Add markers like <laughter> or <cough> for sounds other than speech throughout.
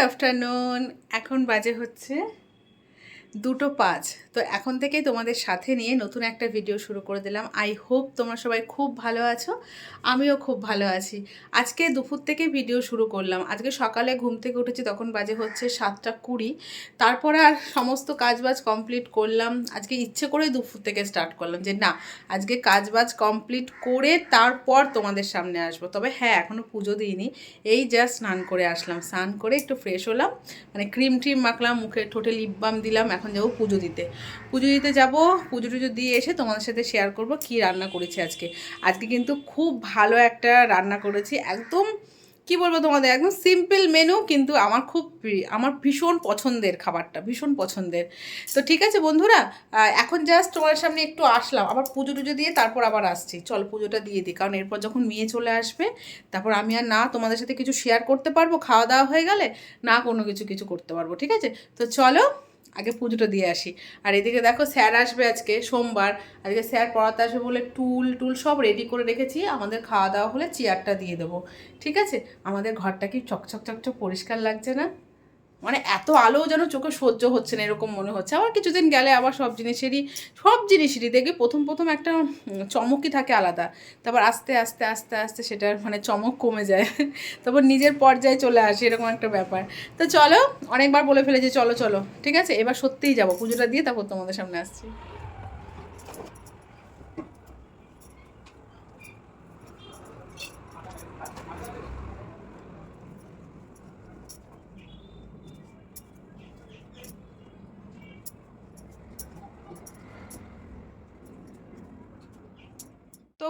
Afternoon এখন বাজে হচ্ছে দুটো পাঁচ। তো এখন থেকেই তোমাদের সাথে নিয়ে নতুন একটা ভিডিও শুরু করে দিলাম। আই হোপ তোমরা সবাই খুব ভালো আছো। আমিও খুব ভালো আছি। আজকে দুপুর থেকে ভিডিও শুরু করলাম। আজকে সকালে ঘুম থেকে উঠেছি, তখন বাজে হচ্ছে সাতটা কুড়ি। তারপরে আর সমস্ত কাজবাজ কমপ্লিট করলাম। আজকে ইচ্ছে করে দুপুর থেকে স্টার্ট করলাম যে না, আজকে কাজবাজ কমপ্লিট করে তারপর তোমাদের সামনে আসব। তবে হ্যাঁ এখনও পুজো দিইনি। এই জাস্ট স্নান করে আসলাম। স্নান করে একটু ফ্রেশ হলাম। মানে ক্রিম ট্রিম মাখলাম, মুখে ঠোঁটে লিপ বাম দিলাম। এখন যাব পুজো দিতে। পুজো দিতে যাব, পুজো টুজো দিয়ে এসে তোমাদের সাথে শেয়ার করব কি রান্না করেছি আজকে। আজকে কিন্তু খুব ভালো একটা রান্না করেছি, একদম কি বলব তোমাদের, একদম সিম্পল মেনু কিন্তু আমার খুব আমার ভীষণ পছন্দের খাবারটা, ভীষণ পছন্দের। তো ঠিক আছে বন্ধুরা এখন জাস্ট তোমার সামনে একটু আসলাম, আবার পুজো টুজো দিয়ে তারপর আবার আসছি। চল পুজোটা দিয়ে দিই, কারণ এরপর যখন মেয়ে চলে আসবে, তারপর আমি আর না তোমাদের সাথে কিছু শেয়ার করতে পারব, খাওয়া দাওয়া হয়ে গেলে না কোনো কিছু কিছু করতে পারব, ঠিক আছে? তো চলো আগে পুজোটা দিয়ে আসি। আর এদিকে দেখো স্যার আসবে আজকে, সোমবার। আজকে স্যার পড়াতে আসবে বলে টুল টুল সব রেডি করে রেখেছি। আমাদের খাওয়া দাওয়া হলে চেয়ারটা দিয়ে দেবো। ঠিক আছে? আমাদের ঘরটা কি চকচক চকচক পরিষ্কার লাগছে না? মানে এত আলো যেন চোখে সহ্য হচ্ছে না, এরকম মনে হচ্ছে। আবার কিছুদিন গেলে আবার সব জিনিসেরই সব জিনিসেরই দেখবে প্রথম প্রথম একটা চমকই থাকে আলাদা। তারপর আস্তে আস্তে আস্তে আস্তে সেটার মানে চমক কমে যায়। <laughs> তারপর নিজের পর্যায়ে চলে আসে, এরকম একটা ব্যাপার। তো চলো, অনেকবার বলে ফেলে যে চলো চলো, ঠিক আছে? এবার সত্যিই যাব। পুজোটা দিয়ে তারপর তোমাদের সামনে আসছি।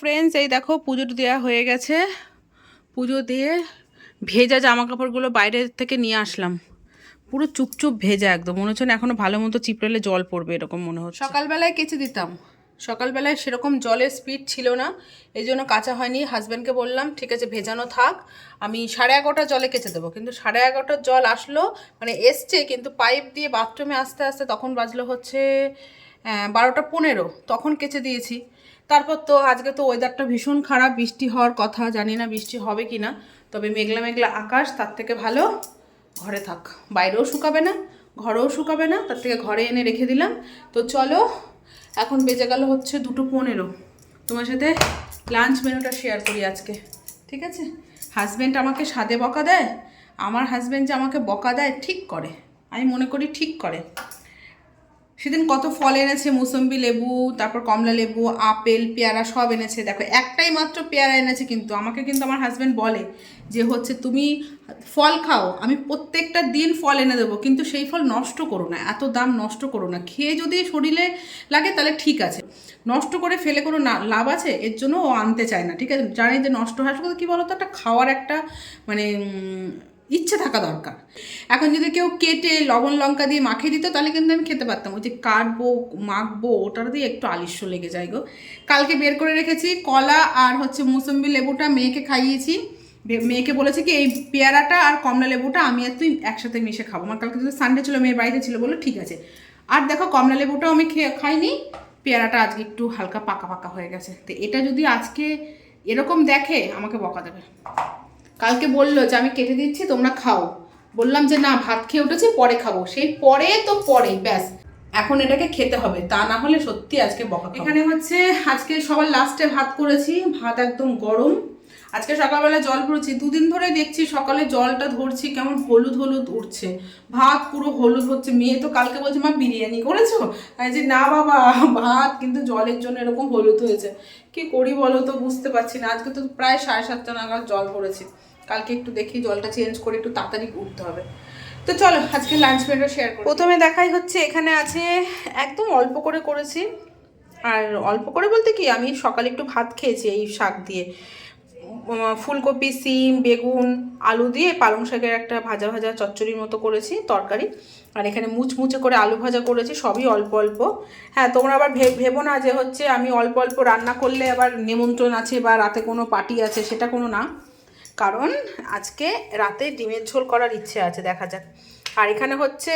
ফ্রেন্ডস এই দেখো পুজো দেওয়া হয়ে গেছে। পুজো দিয়ে ভেজা জামা কাপড়গুলো বাইরে থেকে নিয়ে আসলাম। পুরো চুপচুপ ভেজা একদম। মনে হচ্ছে না এখনও ভালো মতো চিপড়ালে জল পড়বে এরকম মনে হচ্ছে। সকালবেলায় কেচে দিতাম। সকালবেলায় সেরকম জলের স্পিড ছিল না। এই জন্য কাঁচা হয়নি। হাজব্যান্ডকে বললাম, ঠিক আছে, ভেজানো থাক। আমি সাড়ে এগারোটা জলে কেচে দেবো। কিন্তু সাড়ে এগারোটার জল আসলো মানে এসছে, কিন্তু পাইপ দিয়ে বাথরুমে আসতে আসতে তখন বাজলো হচ্ছে বারোটা পনেরো। তখন কেচে দিয়েছি। তারপর তো আজকে তো ওয়েদারটা ভীষণ খারাপ, বৃষ্টি হওয়ার কথা, জানি না বৃষ্টি হবে কি না তবে মেঘলা মেঘলা আকাশ, তার থেকে ভালো ঘরে থাক। বাইরেও শুকাবে না, ঘরেও শুকাবে না, তার থেকে ঘরে এনে রেখে দিলাম। তো চলো, এখন বেজে গেল হচ্ছে দুটো পনেরো। তোমার সাথে লাঞ্চ মেনুটা শেয়ার করি আজকে, ঠিক আছে? হাজব্যান্ড আমাকে স্বাদে বকা দেয়, আমার হাজব্যান্ড যে আমাকে বকা দেয়, ঠিক করে। আমি মনে করি ঠিক করে। সেদিন কত ফল এনেছে, মুসম্বি লেবু, তারপর কমলা লেবু, আপেল, পেয়ারা সব এনেছে। দেখো, একটাই মাত্র পেয়ারা এনেছে কিন্তু, আমাকে কিন্তু আমার হাজব্যান্ড বলে যে হচ্ছে, তুমি ফল খাও, আমি প্রত্যেকটা দিন ফল এনে দেবো, কিন্তু সেই ফল নষ্ট করো না, এত দাম নষ্ট করো না। খেয়ে যদি শরীরে লাগে, তাহলে ঠিক আছে। নষ্ট করে ফেলে কোনো না, লাভ আছে? এর জন্য ও আনতে চায় না, ঠিক আছে? জানি যে নষ্ট হয়, আসলে কী তো একটা খাওয়ার একটা মানে ইচ্ছে থাকা দরকার। এখন যদি কেউ কেটে লবণ, লঙ্কা দিয়ে মাখিয়ে দিত, তাহলে কিন্তু আমি খেতে পারতাম। ওই যে কাটবো, মাখবো ওটার দিয়ে একটু আলিস্য লেগে যায় গো। কালকে বের করে রেখেছি কলা আর হচ্ছে মুসম্বি লেবুটা মেয়েকে খাইয়েছি। মেয়েকে বলেছি কি, এই পেয়ারাটা আর কমলা লেবুটা আমি আর তুই একসাথে মিশে খাব। আমার কালকে যদি সানডে ছিল, মেয়ের বাড়িতে ছিল বলে ঠিক আছে। আর দেখো কমলা লেবুটাও আমি খেয়ে, খাইনি। পেয়ারাটা আজকে একটু হালকা পাকা পাকা হয়ে গেছে। তো এটা যদি আজকে এরকম দেখে, আমাকে বকা দেবে। কালকে বলল যে, আমি কেটে দিচ্ছি, তোমরা খাও। বললাম যে, না, ভাত খেয়ে উঠেছি, পরে খাব। সেই পরে তো পরে, ব্যাস। এখন এটাকে খেতে হবে, তা না হলে সত্যি আজকে বকা এখানে হচ্ছে, আজকে সবার লাস্টে ভাত করেছি, ভাত একদম গরম। আজকে সকালবেলা জল পড়েছি, দুদিন ধরে দেখছি সকালে জলটা ধরছি, কেমন হলুদ হলুদ উঠছে। ভাত পুরো হলুদ হচ্ছে, মেয়ে তো কালকে বলছে, মা, বিরিয়ানি করেছ? যে না, বাবা, ভাত কিন্তু জলের জন্য এরকম হলুদ হয়েছে। কি করি বলো তো, বুঝতে পারছি না। আজকে তো প্রায় সাড়ে সাতটা নাগাদ জল পড়েছি। কালকে একটু দেখি, জলটা চেঞ্জ করে একটু তাড়াতাড়ি উঠতে হবে। তো চলো, আজকে লাঞ্চ মেনুটা শেয়ার করি। প্রথমে দেখাই হচ্ছে, এখানে আছে একদম অল্প করে করেছি। আর অল্প করে বলতে কি, আমি সকালে একটু ভাত খেয়েছি এই শাক দিয়ে। ফুলকপি, সিম, বেগুন, আলু দিয়ে পালং শাকের একটা ভাজা ভাজা চচ্চড়ির মতো করেছি, তরকারি। আর এখানে মুচমুচে করে আলু ভাজা করেছি, সবই অল্প অল্প। হ্যাঁ তোমরা আবার ভেবো না যে হচ্ছে আমি অল্প অল্প রান্না করলে আবার নিমন্ত্রণ আছে বা রাতে কোনো পার্টি আছে, সেটা কোনো না। কারণ আজকে রাতে ডিমের ঝোল করার ইচ্ছে আছে, দেখা যাক। আর এখানে হচ্ছে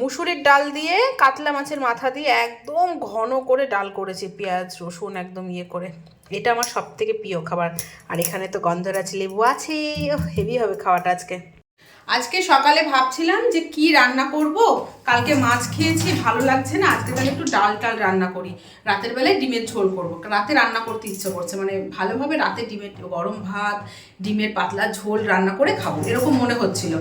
মুসুরির ডাল দিয়ে কাতলা মাছের মাথা দিয়ে একদম ঘন করে ডাল করেছি, পেঁয়াজ, রসুন একদম ইয়ে করে। এটা আমার সব থেকে প্রিয় খাবার। আর এখানে তো গন্ধরাজ লেবু আছে হেভি হবে খাওয়াটা আজকে। আজকে সকালে ভাবছিলাম যে কি রান্না করব। কালকে মাছ খেয়েছি, ভালো লাগছে না। আজকে তাহলে একটু ডাল টাল রান্না করি। রাতের বেলায় ডিমের ঝোল করব। রাতে রান্না করতে ইচ্ছে করছে। মানে ভালোভাবে রাতে ডিমের, গরম ভাত, ডিমের পাতলা ঝোল রান্না করে খাব। এরকম মনে হচ্ছিল।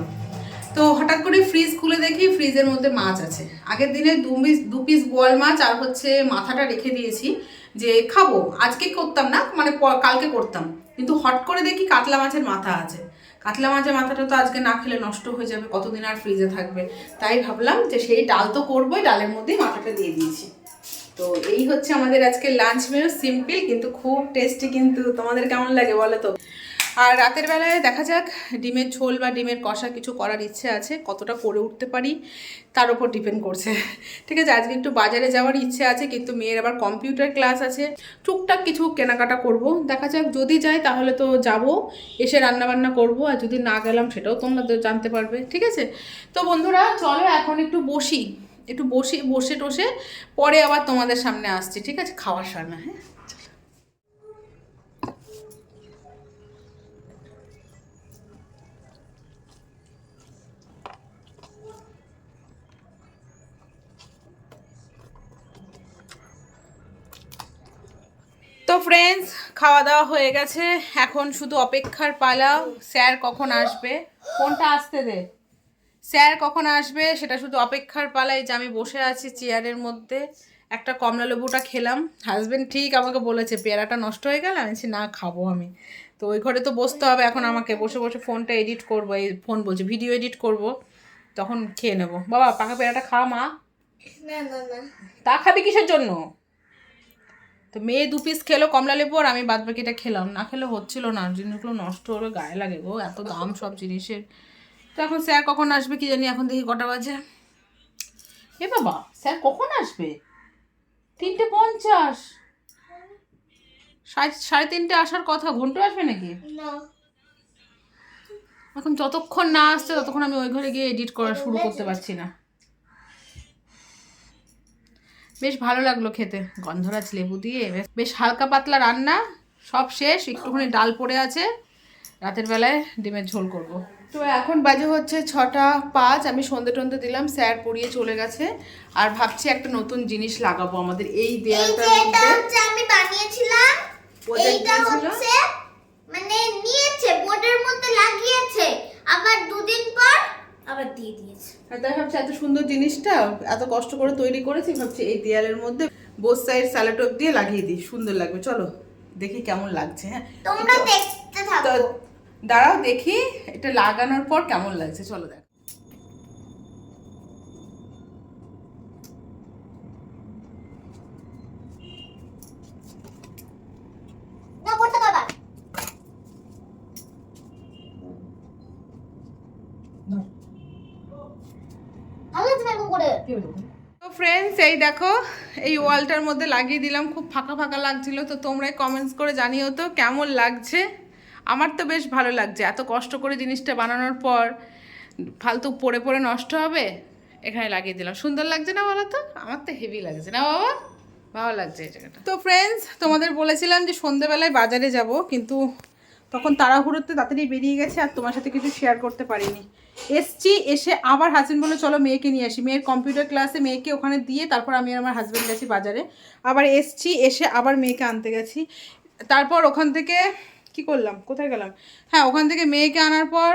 তো হঠাৎ করে ফ্রিজ খুলে দেখি ফ্রিজের মধ্যে মাছ আছে। আগের দিনে দু পিস দু পিস বোয়াল মাছ আর হচ্ছে মাথাটা রেখে দিয়েছি যে খাব। আজকে করতাম না মানে কালকে করতাম। কিন্তু হট করে দেখি কাতলা মাছের মাথা আছে। কাতলা মাছের মাথাটা তো আজকে না খেলে নষ্ট হয়ে যাবে, কতদিন আর ফ্রিজে থাকবে? তাই ভাবলাম যে সেই ডাল তো করবোই, ডালের মধ্যেই মাথাটা দিয়ে দিয়েছি। তো এই হচ্ছে আমাদের আজকে লাঞ্চ মেনু সিম্পল কিন্তু খুব টেস্টি কিন্তু। তোমাদের কেমন লাগে বলো তো? আর রাতের বেলায় দেখা যাক, ডিমের ঝোল বা ডিমের কষা কিছু করার ইচ্ছে আছে, কতটা করে উঠতে পারি, তার উপর ডিপেন্ড করছে। ঠিক আছে, আজকে একটু বাজারে যাওয়ার ইচ্ছে আছে, কিন্তু মেয়ের আবার কম্পিউটার ক্লাস আছে, টুকটাক কিছু কেনাকাটা করব। দেখা যাক, যদি যাই তাহলে তো যাব, এসে রান্নাবান্না করব, আর যদি না গেলাম সেটাও তোমরা তো জানতে পারবে। ঠিক আছে? তো বন্ধুরা, চলো এখন একটু বসি, একটু বসে বসে টসে, পরে আবার তোমাদের সামনে আসছি। ঠিক আছে? খাওয়ার সময় হ্যাঁ? তো ফ্রেন্ডস খাওয়া দাওয়া হয়ে গেছে। এখন শুধু অপেক্ষার পালা স্যার কখন আসবে? কোনটা আসতে দে? স্যার কখন আসবে? সেটা শুধু অপেক্ষার পালায় যে আমি বসে আছি চেয়ারের মধ্যে। একটা কমলা লেবুটা খেলাম। হাজবেন্ড ঠিক আমাকে বলেছে পেয়ারাটা নষ্ট হয়ে গেল আমি না খাব আমি। তো ওই ঘরে তো বসতে হবে এখন আমাকে বসে বসে ফোনটা এডিট করব এই ফোন বলছে ভিডিও এডিট করব। তখন খেয়ে নেব। বাবা পাকা পেয়ারাটা খা মা। তা খাবি কিসের জন্য? তো মেয়ে দু পিস খেলো কমলা লেবু আর আমি বাদ বাকিটা খেলাম। না খেলে হচ্ছিল না জিনিসগুলো নষ্ট হলে গায়ে লাগে গো এত দাম সব জিনিসের। তো এখন স্যার কখন আসবে কি জানি এখন দেখি কটা বাজে। এ বাবা স্যার কখন আসবে? তিনটে পঞ্চাশ। সাড়ে সাড়ে তিনটে আসার কথা ঘণ্টা আসবে নাকি? এখন যতক্ষণ না আসছে ততক্ষণ আমি ওই ঘরে গিয়ে এডিট করা শুরু করতে পারছি না। বেশ ভালো লাগল খেতে। গন্ধরাজ লেবু দিয়ে বেশ- হালকা পাতলা রান্না সব শেষ একটুখানি ডাল পড়ে আছে রাতের বেলায় ডিমের ঝোল করব। তো এখন বাজে হচ্ছে ছটা পাঁচ আমি সন্ধে টন্ধে দিলাম স্যার পড়িয়ে চলে গেছে আর ভাবছি একটা নতুন জিনিস লাগাবো আমাদের এই দেয়ালটার মধ্যে। আমি বানিয়েছিলাম এইটা হচ্ছে মানে নিয়েছে বোর্ডের মধ্যে লাগিয়েছে আবার দুদিন পর আবার দিয়ে দিয়েছে। তাই ভাবছি এত সুন্দর জিনিসটা এত কষ্ট করে তৈরি করেছি ভাবছি এই দেয়ালের মধ্যে বোস সাইড স্যালাটোপ দিয়ে লাগিয়ে দিই সুন্দর লাগবে। চলো দেখি কেমন লাগছে হ্যাঁ? তোমরা দেখতে থাকো। দাঁড়াও দেখি এটা লাগানোর পর কেমন লাগছে চলো দেখ না করতে পারবা ভালো লাগছে না এরকম করে তো ফ্রেন্ডস এই দেখো, এই ওয়ালটার মধ্যে লাগিয়ে দিলাম, খুব ফাঁকা ফাঁকা লাগছিল, তো তোমরাই কমেন্টস করে জানিও তো কেমন লাগছে। আমার তো বেশ ভালো লাগছে, এত কষ্ট করে জিনিসটা বানানোর পর ফালতু পড়ে পড়ে নষ্ট হবে? এখানে লাগিয়ে দিলাম। সুন্দর লাগছে না বলো তো? আমার তো হেভি লাগছে। না বাবা? ভালো লাগছে এই জায়গাটা। তো ফ্রেন্ডস তোমাদের বলেছিলাম যে সন্ধেবেলায় বাজারে যাব, কিন্তু তখন তাড়াহুড়োতে তাড়াতাড়ি বেরিয়ে গেছে আর তোমার সাথে কিছু শেয়ার করতে পারিনি। এসছি, এসে আবার হাজবেন্ড বলল, চলো মেয়েকে নিয়ে আসি। মেয়ের কম্পিউটার ক্লাসে মেয়েকে ওখানে দিয়ে তারপর আমি আমার হাজব্যান্ড গেছি বাজারে। আবার এসছি, এসে আবার মেয়েকে আনতে গেছি। তারপর ওখান থেকে কি করলাম? কোথায় গেলাম? হ্যাঁ ওখান থেকে মেয়েকে আনার পর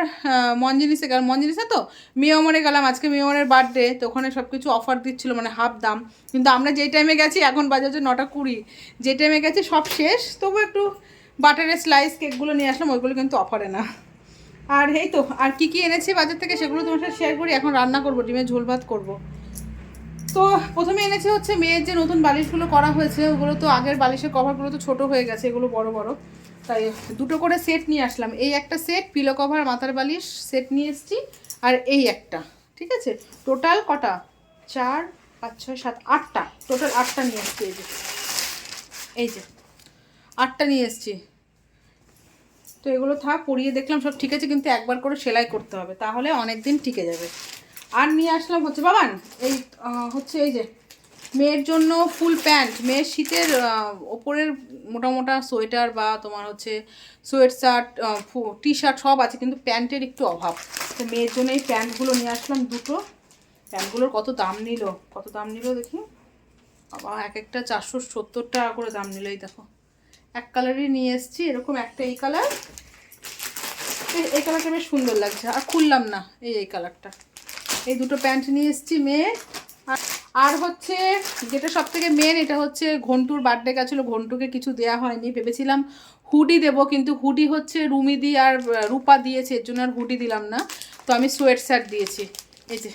মঞ্জিনিসে গেলাম। মঞ্জিনিসে তো? মেয়মরে গেলাম। আজকে মেয়মরের বার্থডে তো ওখানে সব কিছু অফার দিচ্ছিল মানে হাফ দাম। কিন্তু আমরা যেই টাইমে গেছি, এখন বাজে হচ্ছে নটা কুড়ি। যে টাইমে গেছি, সব শেষ। তবু একটু বাটারের স্লাইস কেকগুলো নিয়ে আসলাম, ওইগুলো কিন্তু অফারে না। আর এই তো, আর কি কি এনেছি বাজার থেকে সেগুলো তোমার সাথে শেয়ার করি, এখন রান্না করব, ডিমের ঝোল ভাত করব। তো প্রথমে এনেছি হচ্ছে মেয়ের যে নতুন বালিশগুলো করা হয়েছে, ওগুলো তো আগের বালিশের কভারগুলো তো ছোট হয়ে গেছে, এগুলো বড় বড়। তাই দুটো করে সেট নিয়ে আসলাম। এই একটা সেট পিলো কভার মাথার বালিশ সেট নিয়ে এসেছি, আর এই একটা, ঠিক আছে? টোটাল কটা? চার, পাঁচ, ছয়, সাত, আটটা। টোটাল আটটা নিয়ে এসেছি, এই যে। এই যে, আটটা নিয়ে এসেছি। তো এগুলো থাক, পরিয়ে দেখলাম, সব ঠিক আছে, কিন্তু একবার করে সেলাই করতে হবে। তাহলে অনেক দিন টিকে যাবে। আর নিয়ে আসলাম হচ্ছে, বাবান, এই হচ্ছে এই যে, মেয়ের জন্য ফুল প্যান্ট। মেয়ের শীতের ওপরের মোটা মোটা সোয়েটার বা তোমার হচ্ছে সোয়েট শার্ট টি শার্ট সব আছে, কিন্তু প্যান্টের একটু অভাব। তো মেয়ের জন্য এই প্যান্টগুলো নিয়ে আসলাম দুটো। প্যান্টগুলোর কত দাম নিল? কত দাম নিল দেখি? বাবা, এক একটা চারশো সত্তর টাকা করে দাম নিল, এই দেখো। এক কালারই নিয়ে এসেছি এরকম একটা এই কালার। এই কালারটা বেশ সুন্দর লাগছে আর খুললাম না এই এই কালারটা। এই দুটো প্যান্ট নিয়ে এসেছি মেয়ে। আর আর হচ্ছে যেটা সব থেকে মেন এটা হচ্ছে ঘন্টুর বার্থডে গেছিল ঘন্টুকে কিছু দেয়া হয়নি ভেবেছিলাম হুডি দেবো কিন্তু হুডি হচ্ছে রুমিদি আর আহ, রূপা দিয়েছে এর জন্য আর হুডি দিলাম না। তো আমি সোয়েট শার্ট দিয়েছি। এই যে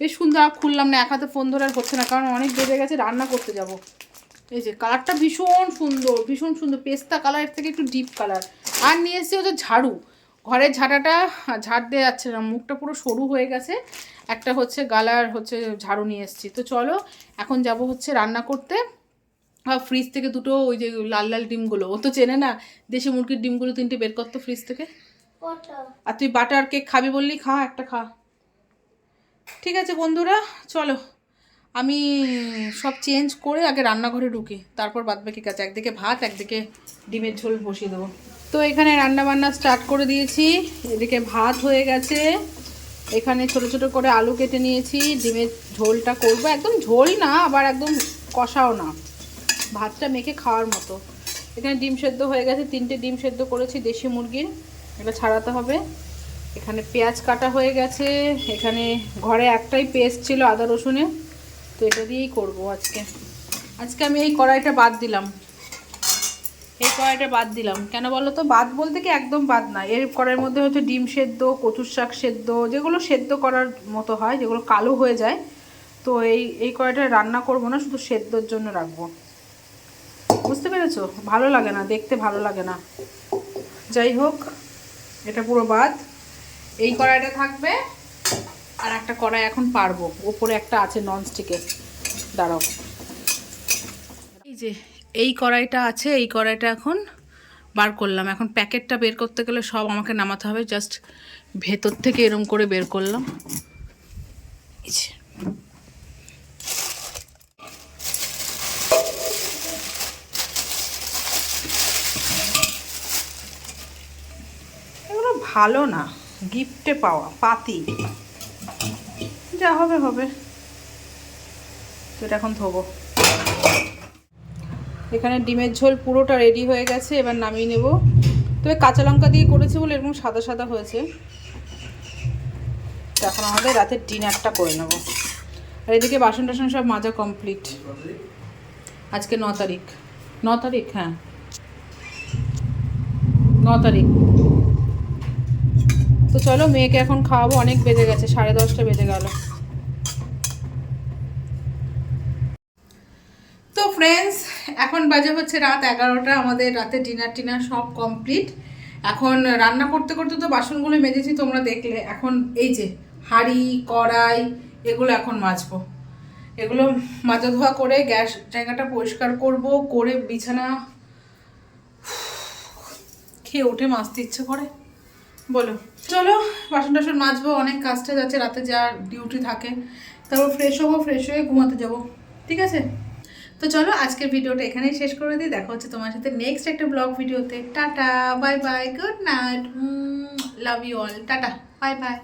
বেশ সুন্দর আর খুললাম না এক হাতে ফোন ধরে আর হচ্ছে না কারণ অনেক বেজে গেছে রান্না করতে যাব। এই যে কালারটা ভীষণ সুন্দর ভীষণ সুন্দর। পেস্তা কালারের থেকে একটু ডিপ কালার। আর নিয়ে এসেছি হচ্ছে ঝাড়ু। ঘরের ঝাঁটাটা ঝাড় দিয়ে যাচ্ছে না মুখটা পুরো সরু হয়ে গেছে। একটা হচ্ছে গালার হচ্ছে ঝাড়ু নিয়ে এসেছি। তো চলো এখন যাব হচ্ছে রান্না করতে। আর ফ্রিজ থেকে দুটো ওই যে লাল লাল ডিমগুলো ও তো চেনে না দেশি মুরগির ডিমগুলো তিনটে বের করতো ফ্রিজ থেকে। আর তুই বাটার কেক খাবি বললি খা একটা খা। ঠিক আছে বন্ধুরা চলো। আমি সব চেঞ্জ করে আগে রান্নাঘরে ঢুকি, তারপর বাদ বাকি কাজ। একদিকে ভাত, একদিকে ডিমের ঝোল বসিয়ে দেবো। তো এখানে রান্না বান্না স্টার্ট করে দিয়েছি। এদিকে ভাত হয়ে গেছে। এখানে ছোট ছোট করে আলু কেটে নিয়েছি। ডিমের ঝোলটা করব। একদম ঝোল না, আবার একদম কষাও না। ভাতটা মেখে খাওয়ার মতো। এখানে ডিম সেদ্ধ হয়ে গেছে। তিনটে ডিম সেদ্ধ করেছি দেশি মুরগির। এটা ছাড়াতে হবে। এখানে পেঁয়াজ কাটা হয়ে গেছে। এখানে ঘরে একটাই পেস্ট ছিল আদা রসুনের। তো এটা দিয়েই করব আজকে। আজকে আমি এই কড়াইটা বাদ দিলাম। এই কড়াইটা বাদ দিলাম। কেন বলো তো? বাদ বলতে কি একদম বাদ না। এর কড়াইয়ের মধ্যে হচ্ছে ডিম সেদ্ধ, কচুর শাক সেদ্ধ, যেগুলো সেদ্ধ করার মতো হয়, যেগুলো কালো হয়ে যায়, তো এই এই কড়াইটা রান্না করব না, শুধু সেদ্ধর জন্য রাখব। বুঝতে পেরেছ? ভালো লাগে না, দেখতে ভালো লাগে না। যাই হোক, এটা পুরো বাদ। এই কড়াইটা থাকবে আর একটা কড়াই এখন পারব। ওপরে একটা আছে ননস্টিকের দাঁড়াও। এই যে, এই কড়াইটা আছে, এই কড়াইটা এখন বার করলাম। এখন প্যাকেটটা বের করতে গেলে সব আমাকে নামাতে হবে। জাস্ট ভেতর থেকে এরম করে বের করলাম। এগুলো ভালো না। গিফটে পাওয়া, পাতি। যা হবে হবে। তো এটা এখন ধোবো। এখানে ডিমের ঝোল পুরোটা রেডি হয়ে গেছে, এবার নামিয়ে নেব। তবে কাঁচা লঙ্কা দিয়ে করেছি বলে এরকম সাদা সাদা হয়েছে। এখন আমাদের রাতের ডিনারটা করে নেব। আর এদিকে বাসন টাসন সব মাজা কমপ্লিট। আজকে ন তারিখ। ন তারিখ হ্যাঁ। ন তারিখ। তো চলো, মেয়েকে এখন খাওয়াবো। অনেক বেজে গেছে, সাড়ে দশটা বেজে গেল তো ফ্রেন্ডস এখন বাজে হচ্ছে রাত এগারোটা, আমাদের রাতে ডিনার টিনার সব কমপ্লিট এখন রান্না করতে করতে তো বাসনগুলো মেজেছি, তোমরা দেখলে। এখন এই যে হাঁড়ি, কড়াই, এগুলো এখন মাজবো। এগুলো মাজা ধোয়া করে গ্যাস জায়গাটা পরিষ্কার করব, করে বিছানা, খেয়ে উঠে মাজতে ইচ্ছে করে। বলো। চলো বাসন টাসন মাজবো, অনেক কাজটা যাচ্ছে, রাতে যা ডিউটি থাকে। তারপর ফ্রেশ হব ফ্রেশ হয়ে ঘুমাতে যাব। ঠিক আছে? তো চলো আজকের ভিডিওটা এখানেই শেষ করে দিই। দেখা হচ্ছে তোমার সাথে নেক্সট একটা ব্লগ ভিডিওতে। Tata bye bye good night love you all tata bye bye